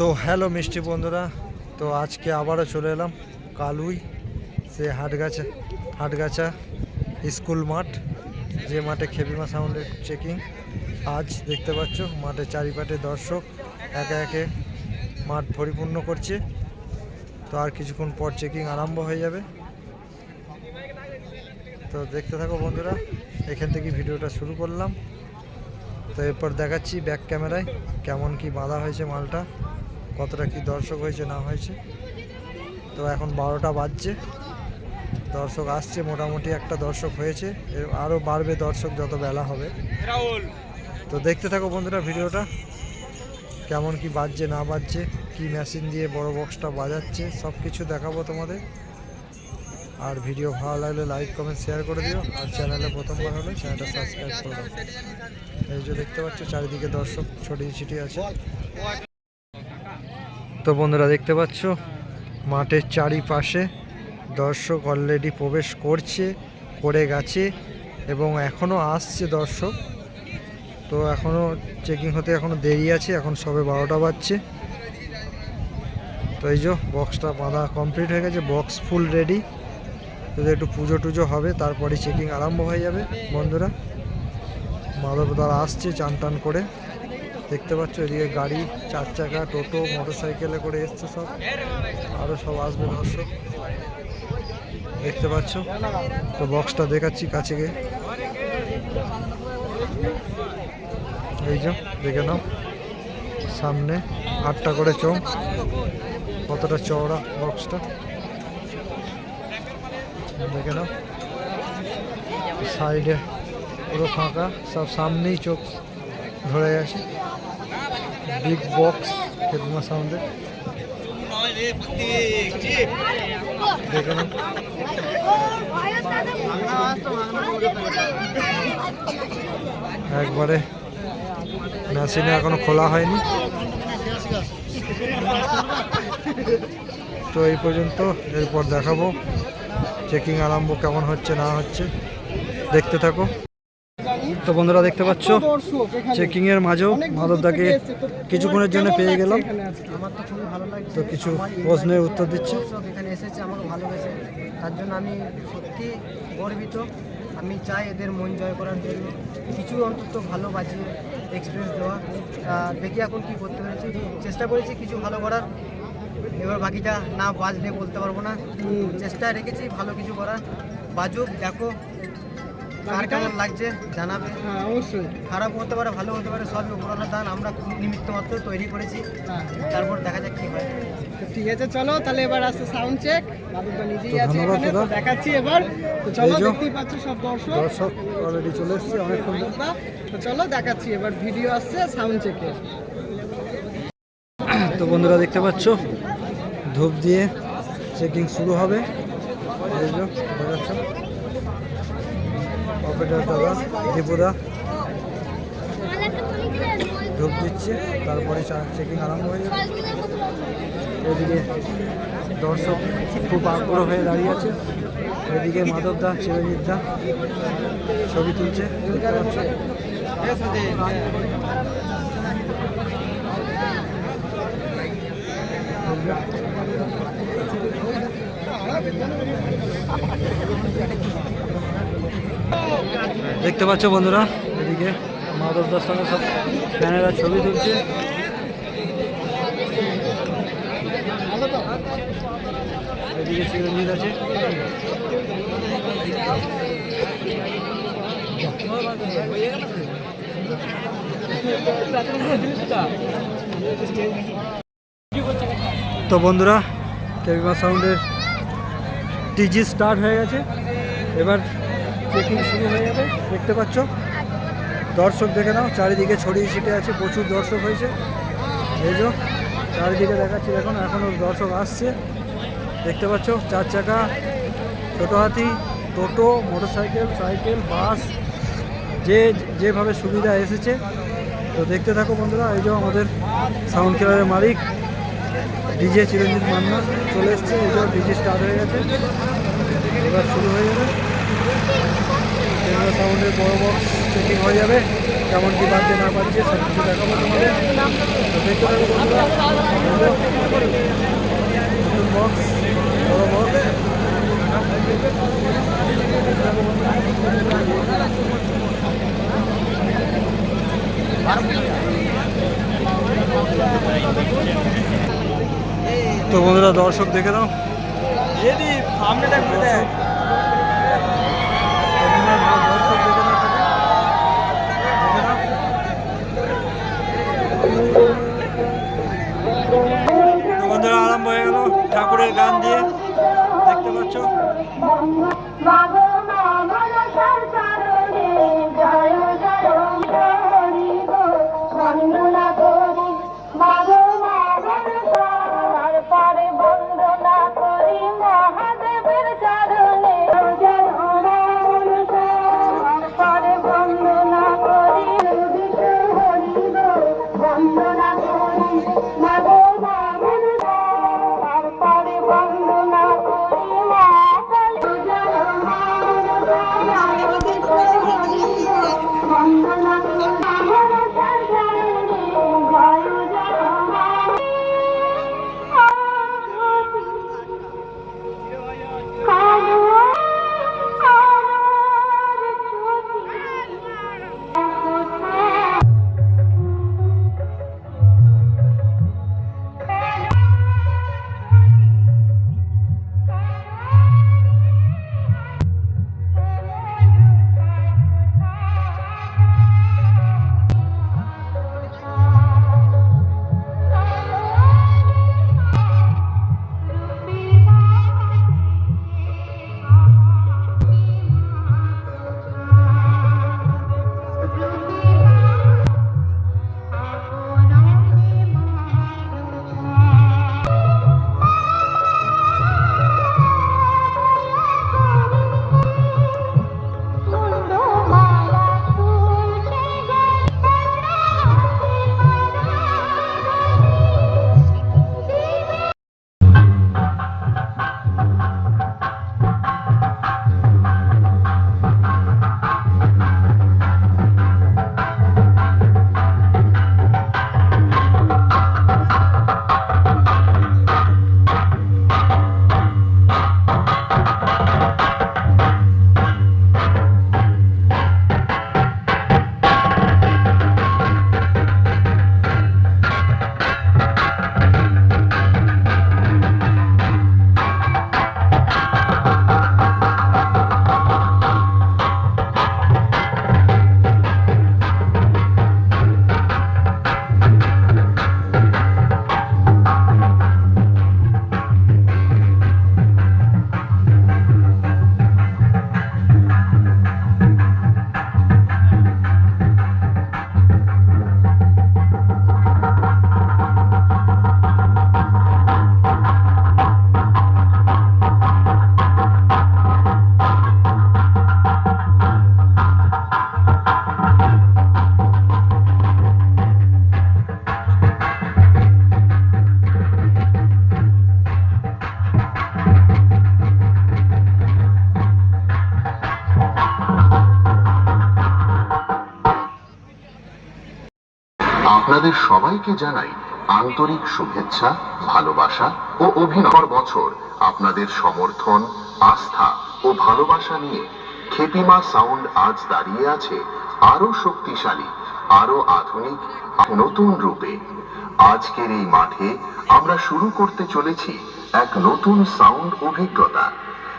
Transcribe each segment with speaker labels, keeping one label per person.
Speaker 1: তো হ্যালো মিষ্টি বন্ধুরা, তো আজকে আবারও চলে এলাম কালুই, সে হাটগাছা হাটগাছা স্কুল মাঠ, যে মাঠে খেপিমা সাউন্ডের চেকিং আজ দেখতে পাচ্ছ মাঠে চারিপাটে দর্শক একে একে মাঠ পরিপূর্ণ করছে। তো আর কিছুক্ষণ পর চেকিং আরম্ভ হয়ে যাবে। তো দেখতে থাকো বন্ধুরা, এখান থেকে ভিডিওটা শুরু করলাম। তো এরপর দেখাচ্ছি ব্যাক ক্যামেরায় কেমন কি বাঁধা হয়েছে মালটা। কতটা কি দর্শক হয়েছে না হয়েছে। তো এখন বারোটা বাজছে। দর্শক আসছে মোটামুটি একটা দর্শক হয়েছে। আরও বাড়বে দর্শক যত বেলা হবে। তো দেখতে থাকো বন্ধুরা ভিডিওটা কেমন কি বাজছে না বাজছে কি মেশিন দিয়ে বড় বক্সটা বাজাচ্ছে সব কিছু দেখাবো তোমাদের। আর ভিডিও ভালো লাগলে লাইক কমেন্ট শেয়ার করে দিও। আর চ্যানেলে প্রথমবার হলে চ্যানেলটা সাবস্ক্রাইব করে দাও। এই যে দেখতে পাচ্ছ চারিদিকে দর্শক ছড়িয়ে ছিটিয়ে আছে। তো বন্ধুরা দেখতে পাচ্ছ, মাঠের চারিপাশে দর্শক অলরেডি প্রবেশ করছে, করে গেছে এবং এখনও আসছে দর্শক। তো এখনও চেকিং হতে এখনও দেরি আছে, এখন সবে বারোটা বাজছে। তো এই যে বক্সটা বাঁধা কমপ্লিট হয়ে গেছে বক্স ফুল রেডি যদি একটু পুজো টুজো হবে তারপরে চেকিং আরম্ভ হয়ে যাবে বন্ধুরা। মাধব দ্বারা আসছে, চান টান করে। দেখতে পাচ্ছ, এদিকে গাড়ি, চার চাকা, টোটো মোটর সাইকেলে করে এসছে সব। আরও সব আসবে দর্শক। দেখতে পাচ্ছ? তো বক্সটা দেখাচ্ছি কাছে গিয়ে। এই যে, দেখে নাও। সামনে আটটা করে চোখ কতটা চওড়া বক্সটা দেখে নাও। সাইডে পুরো ফাঁকা, সব সামনেই চোখ। ধরে আসি। বিগ বক্স খেদমা সাউন্ডে একবারে মেশিনে এখনও খোলা হয়নি। তো এই পর্যন্ত এরপর দেখাবো। চেকিং আরম্ভ কেমন হচ্ছে, না হচ্ছে। দেখতে থাকো। তো বন্ধুরা দেখতে পাচ্ছ চেকিং এর মাঝেও মাধবদাকে কিছুক্ষণের জন্য পেয়ে গেলাম।
Speaker 2: আমার তো খুবই ভালো লাগছে।
Speaker 1: তো কিছু প্রশ্নের উত্তর দিচ্ছে।
Speaker 2: এখানে এসেছে আমাকে ভালোবেসে তার জন্য আমি সত্যি গর্বিত। আমি চাই এদের মন জয় করার জন্য। কিছু অন্তত ভালো বাজিয়ে এক্সপিরিয়েন্স দেওয়া। দেখি এখন কি করতে পেরেছি। চেষ্টা করেছি কিছু ভালো করার। এবার বাকিটা না বাজলে বলতে পারব না। চেষ্টা রেখেছি ভালো কিছু করার। বাজুক দেখো কার কেমন লাগছে জানাবে?
Speaker 3: হ্যাঁ অবশ্যই।
Speaker 2: খারাপ হতে পারে ভালো হতে পারে সবই দান আমরা নিমিত্ত মাত্র তৈরি করেছি।
Speaker 3: হ্যাঁ।
Speaker 2: তারপর দেখা যাক কি হয়।
Speaker 3: তো ঠিক আছে চলো তাহলে এবার আসছে সাউন্ড চেক নিজেই
Speaker 1: তো
Speaker 3: আছে এখানে দেখাচ্ছি এবার। তো চলো
Speaker 1: এই
Speaker 3: দেখতেই পাচ্ছ সব দর্শক।
Speaker 1: দর্শক অলরেডি চলে এসছে অনেকক্ষণ।
Speaker 3: তো চলো দেখাচ্ছি এবার ভিডিও আসছে সাউন্ড চেকের
Speaker 1: তো বন্ধুরা দেখতে পাচ্ছ ধূপ দিয়ে চেকিং শুরু হবে। এই যে দেখাচ্ছ অপারেটর দাদা দীপুদা ধূপ দিচ্ছে, তারপরে চেকিং আরম্ভ হয়ে যাবে। এদিকে দর্শক খুব আগ্রহ হয়ে দাঁড়িয়ে আছে। এদিকে মাধবদা চিরঞ্জিত দা ছবি তুলছে, দেখতে পাচ্ছ? দেখতে পাচ্ছ বন্ধুরা, এদিকে মাধবদার সঙ্গে সব ফ্যানেরা ছবি তুলছে। এদিকে চিরঞ্জিত আছে। তো বন্ধুরা, কেবিমা সাউন্ডের টিজি স্টার্ট হয়ে গেছে। এবার চেকিং শুরু হয়ে যাবে, দেখতে পাচ্ছ। দর্শক দেখে নাও, চারিদিকে ছড়িয়ে ছিটে আছে, প্রচুর দর্শক হয়েছে। এই যে, চারিদিকে দেখাচ্ছি এখন এখনও দর্শক আসছে। দেখতে পাচ্ছ, চার চাকা, ছোটো হাতি, টোটো, মোটরসাইকেল, সাইকেল, বাস, যে, যেভাবে সুবিধা এসেছে। তো দেখতে থাকো বন্ধুরা, এই যে আমাদের সাউন্ড কিলারের মালিক, ডিজে চিরঞ্জিত মান্না, চলে এসছে। এই যে, ডিজে স্টার্ট হয়ে গেছে। এবার শুরু হয়ে যাবে। সাউন্ডের বড় বক্স চেকিং হয়ে যাবে। কেমন কি বাজছে না বাজছে সব কিছু দেখাবো তোমাদের। তো বন্ধুরা।
Speaker 4: বড় দর্শক দেখে নাও
Speaker 1: সামনেটা ঘুরে দেখ।
Speaker 5: সবাইকে জানাই আন্তরিক শুভেচ্ছা, ভালোবাসা ও অভিনব বছর। আপনাদের সমর্থন, আস্থা ও ভালোবাসা নিয়ে খেপিমা সাউন্ড আজ দাঁড়িয়ে আছে আরও শক্তিশালী আরও আধুনিক নতুন রূপে। আজকের এই মাঠে আমরা শুরু করতে চলেছি এক নতুন সাউন্ড অভিজ্ঞতা।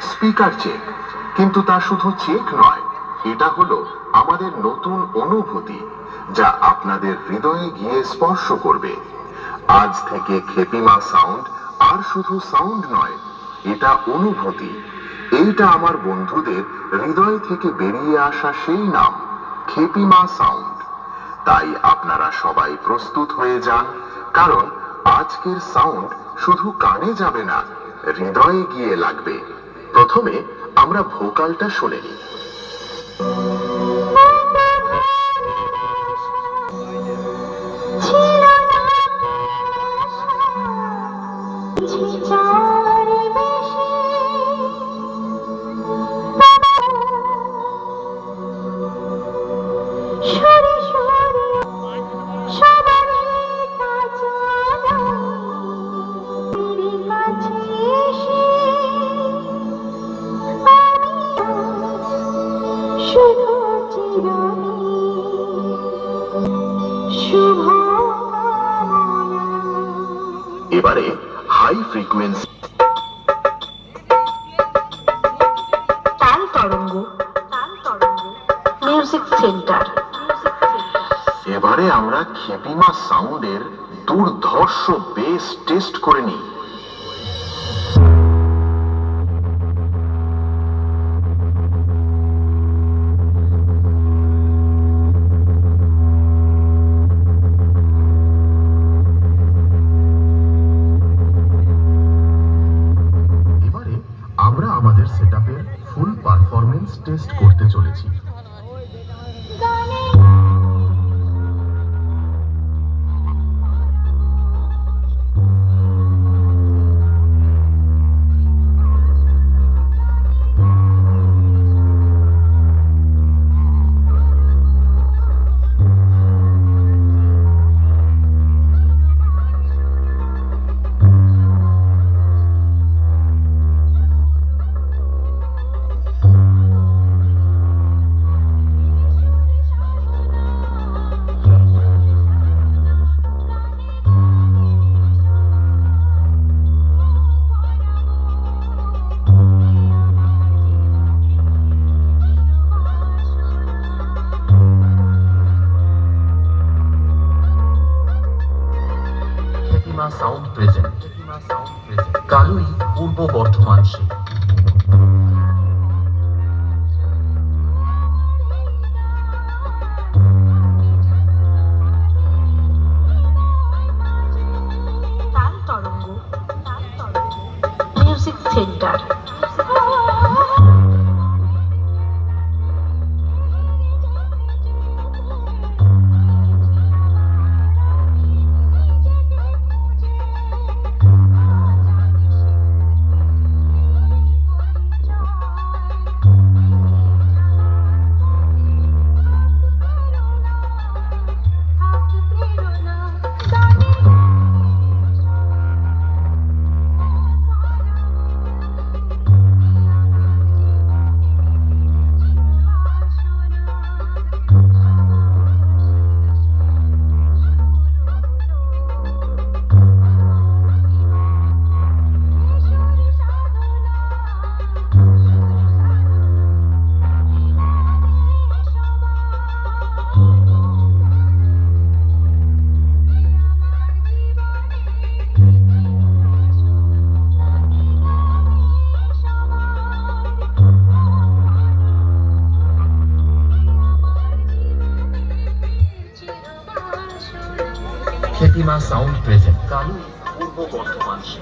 Speaker 5: স্পিকার চেক, কিন্তু তা শুধু চেক নয়, এটা হলো আমাদের নতুন অনুভূতি। যা আপনাদের হৃদয়ে গিয়ে স্পর্শ করবে। আজ থেকে খেপিমা সাউন্ড, আর শুধু সাউন্ড নয়, এটা অনুভূতি। এইটা আমার বন্ধুদের হৃদয় থেকে বেরিয়ে আসা সেই নাম, খেপিমা সাউন্ড। তাই আপনারা সবাই প্রস্তুত হয়ে যান, কারণ আজকের সাউন্ড শুধু কানে যাবে না, হৃদয়ে গিয়ে লাগবে। প্রথমে আমরা ভোকালটা শুনে নিই।
Speaker 6: সেন্টার
Speaker 7: এবারে আমরা খেপিমা সাউন্ডের দুর্ধর্ষ বেস টেস্ট করে নিই। আমাদের ফুল টেস্ট করতে চলেছি। খেপিমা পূর্ব বর্ধমান সে সাউন্ড প্রেজেন্ট কালুই পূর্ব বর্ধমান সে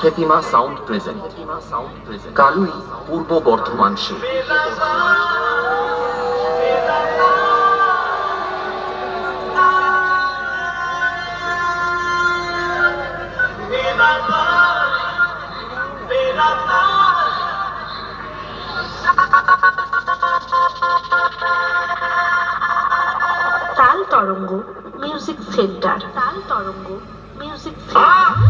Speaker 7: খেপিমা সাউন্ড প্রেজেন্ট কালুই পূর্ব বর্ধমান সে
Speaker 6: তরঙ্গ মিউজিক সেন্টার তাল তরঙ্গ মিউজিক সেন্টার